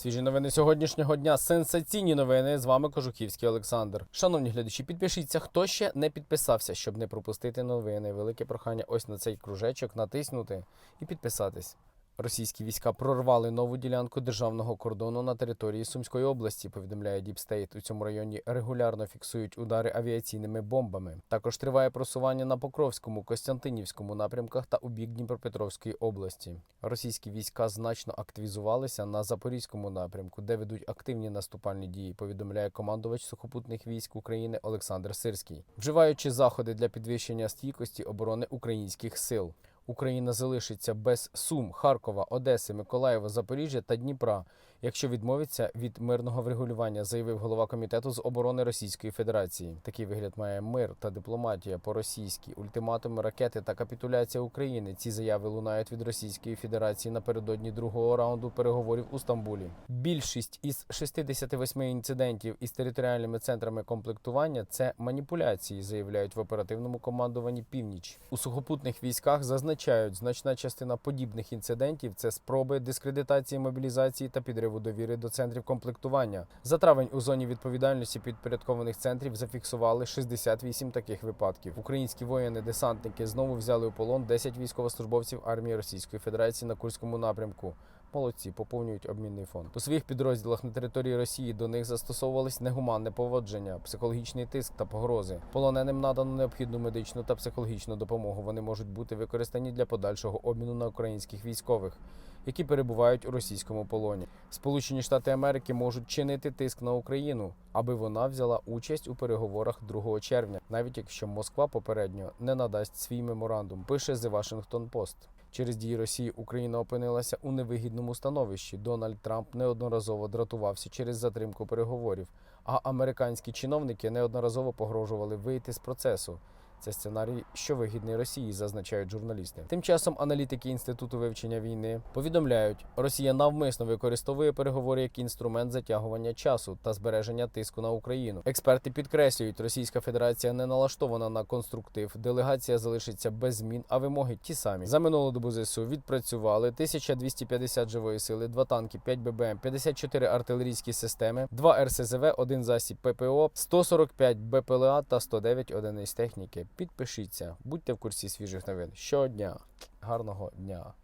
Свіжі новини сьогоднішнього дня. Сенсаційні новини. З вами Кожухівський Олександр. Шановні глядачі, підпишіться, хто ще не підписався, щоб не пропустити новини. Велике прохання ось на цей кружечок натиснути і підписатись. Російські війська прорвали нову ділянку державного кордону на території Сумської області. Повідомляє Діпстейт. У цьому районі регулярно фіксують удари авіаційними бомбами. Також триває просування на Покровському, Костянтинівському напрямках та у бік Дніпропетровської області. Російські війська значно активізувалися на Запорізькому напрямку, де ведуть активні наступальні дії. Повідомляє командувач сухопутних військ України Олександр Сирський, вживаючи заходи для підвищення стійкості оборони українських сил. Україна залишиться без Сум, Харкова, Одеси, Миколаєва, Запоріжжя та Дніпра, якщо відмовиться від мирного врегулювання, заявив голова комітету з оборони Російської Федерації. Такий вигляд має мир та дипломатія по-російськи, ультиматуми, ракети та капітуляція України. Ці заяви лунають від Російської Федерації напередодні другого раунду переговорів у Стамбулі. Більшість із 68 інцидентів із територіальними центрами комплектування це маніпуляції, заявляють в оперативному командуванні Північ. У сухопутних військах зазначають, значна частина подібних інцидентів це спроби дискредитації мобілізації та підриву довіри до центрів комплектування. За травень у зоні відповідальності підпорядкованих центрів зафіксували 68 таких випадків. Українські воїни-десантники знову взяли у полон 10 військовослужбовців армії Російської Федерації на Курському напрямку. Молодці поповнюють обмінний фонд. У своїх підрозділах на території Росії до них застосовувались негуманне поводження, психологічний тиск та погрози. Полоненим надано необхідну медичну та психологічну допомогу. Вони можуть бути використані для подальшого обміну на українських військових, які перебувають у російському полоні. Сполучені Штати Америки можуть чинити тиск на Україну, аби вона взяла участь у переговорах 2 червня, навіть якщо Москва попередньо не надасть свій меморандум. Пише The Washington Post. Через дії Росії Україна опинилася у невигідному становищі. Дональд Трамп неодноразово дратувався через затримку переговорів, а американські чиновники неодноразово погрожували вийти з процесу. Це сценарій, що вигідний Росії, зазначають журналісти. Тим часом аналітики інституту вивчення війни повідомляють, Росія навмисно використовує переговори як інструмент затягування часу та збереження тиску на Україну. Експерти підкреслюють, Російська Федерація не налаштована на конструктив. Делегація залишиться без змін, а вимоги ті самі. За минулу добу ЗСУ відпрацювали 1250 живої сили, 2 танки, 5 ББМ, 54 артилерійські системи, 2 РСЗВ, 1 засіб ППО, 145 БПЛА та 109 одиниць техніки. Підпишіться, будьте в курсі свіжих новин щодня. Гарного дня!